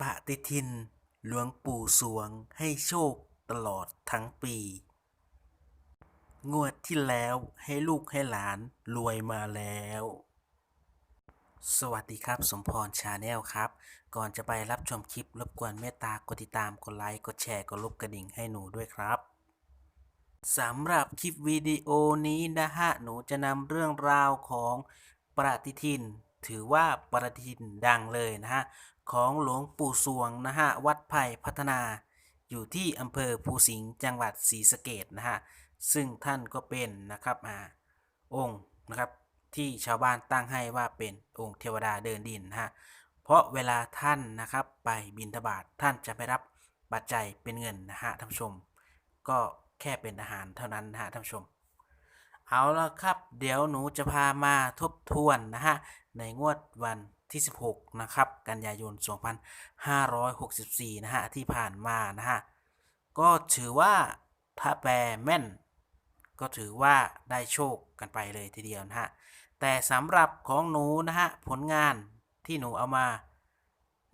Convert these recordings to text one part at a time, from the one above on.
ปฏิทิน หลวงปู่สวงให้โชคตลอดทั้งปี งวดที่แล้วให้ลูกให้หลานรวยมาแล้ว สวัสดีครับ สมพรชาแนลครับ ก่อนจะไปรับชมคลิปรบกวนเมตตากดติดตามกดไลค์กดแชร์กดรูปกระดิ่งให้หนูด้วยครับสำหรับคลิปวิดีโอนี้นะฮะ หนูจะนำเรื่องราวของปฏิทิน ถือว่าปฏิทินดังเลยนะฮะ ของหลวงปู่สวงนะฮะวัดไผ่พัฒนาอยู่ที่อำเภอภูสิงห์จังหวัดศรีสะเกดนะฮะซึ่งท่านก็เป็นนะครับอ่าองค์นะครับที่ชาวบ้านตั้งให้ว่าเป็นองค์เทวดาเดินดินนะฮะเพราะเวลาท่านนะครับไปบิณฑบาตท่านจะไม่รับปัจจัยเป็นเงินนะฮะท่านผู้ชม ก็แค่เป็นอาหารเท่านั้นนะฮะท่านผู้ชม เอาละครับ เดี๋ยวหนูจะพามาทบทวนนะฮะในงวดวัน ที่ 16 นะครับ กันยายน 2564 นะฮะ ที่ผ่านมานะฮะ ก็ถือว่าถ้าแปลแม่น ก็ถือว่าได้โชคกันไปเลยทีเดียวนะฮะ แต่สำหรับของหนูนะฮะ ผลงานที่หนูเอามา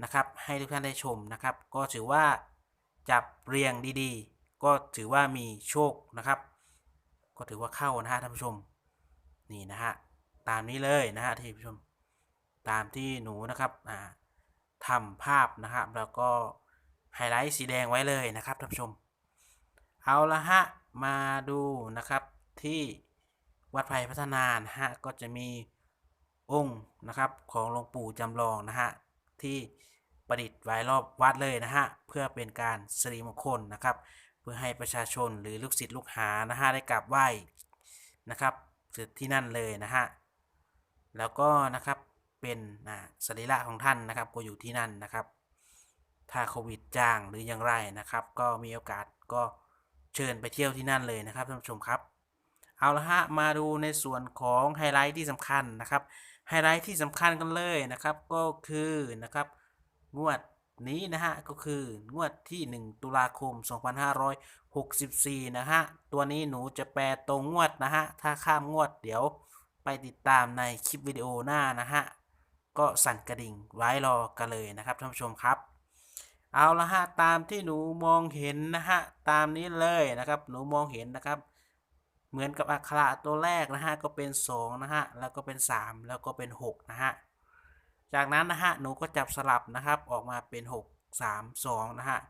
นะครับ ให้ทุกท่านได้ชมนะครับ ก็ถือว่าจับเรียงดีๆ ก็ถือว่ามีโชคนะครับ ก็ถือว่าเข้านะฮะท่านผู้ชม นี่นะฮะ ตามนี้เลยนะฮะท่านผู้ชม ตามที่หนูนะครับอ่าทำภาพนะครับ แล้วก็ไฮไลท์สีแดงไว้เลยนะครับท่านผู้ชม เอาละฮะ มาดูนะครับที่วัดไผ่พัฒนานะฮะก็จะมีองค์นะครับของหลวงปู่จำลองนะฮะที่ประดิษฐ์ไว้รอบวัดเลยนะฮะเพื่อเป็นการสิริมงคลนะครับ เพื่อให้ประชาชนหรือลูกศิษย์ลูกหานะฮะได้กราบไหว้นะครับที่นั่นเลยนะฮะแล้วก็นะครับ เป็นอ่าสรีระของท่านนะครับก็อยู่ที่นั่นนะครับ ถ้าโควิดจ้างหรืออย่างไรนะครับ ก็มีโอกาสก็เชิญไปเที่ยวที่นั่นเลยนะครับท่านผู้ชมครับ เอาละฮะมาดูในส่วนของไฮไลท์ที่สำคัญนะครับไฮไลท์ที่สำคัญกันเลยนะครับก็คือนะครับงวดนี้นะฮะก็คืองวดที่ 1 ตุลาคม 2564 นะฮะ ตัวนี้หนูจะแปลตรงงวดนะฮะ ถ้าข้ามงวดเดี๋ยวไปติดตามในคลิปวิดีโอหน้านะฮะ ก็สั่นกระดิ่งไว้รอกันเลยนะครับท่านผู้ชมครับ เอาละฮะตามที่หนูมองเห็นนะฮะตามนี้เลยนะครับ หนูมองเห็นนะครับ เหมือนกับอักขระตัวแรกนะฮะก็เป็น2นะฮะแล้วก็เป็น 3 แล้วก็เป็น6นะฮะจากนั้นนะฮะหนูก็จับสลับนะครับออกมาเป็น 6 3 2นะฮะ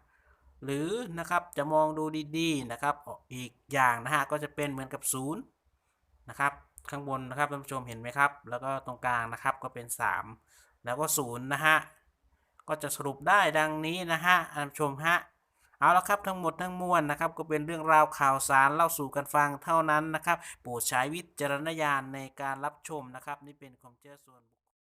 หรือนะครับจะมองดูดีๆนะครับอีกอย่างนะฮะก็จะเป็นเหมือนกับ 0 นะครับ ข้างบนนะครับท่านผู้ชมเห็นไหมครับ แล้วก็ตรงกลางนะครับก็เป็น 3 แล้วก็0นะฮะก็จะสรุปได้ดังนี้นะฮะท่านผู้ชมฮะเอาละครับทั้งหมดทั้งมวลนะครับ ก็เป็นเรื่องราวข่าวสารเล่าสู่กันฟังเท่านั้นนะครับโปรดใช้วิจารณญาณในการรับชมนะครับ นี่เป็นความเชื่อส่วนบุคคล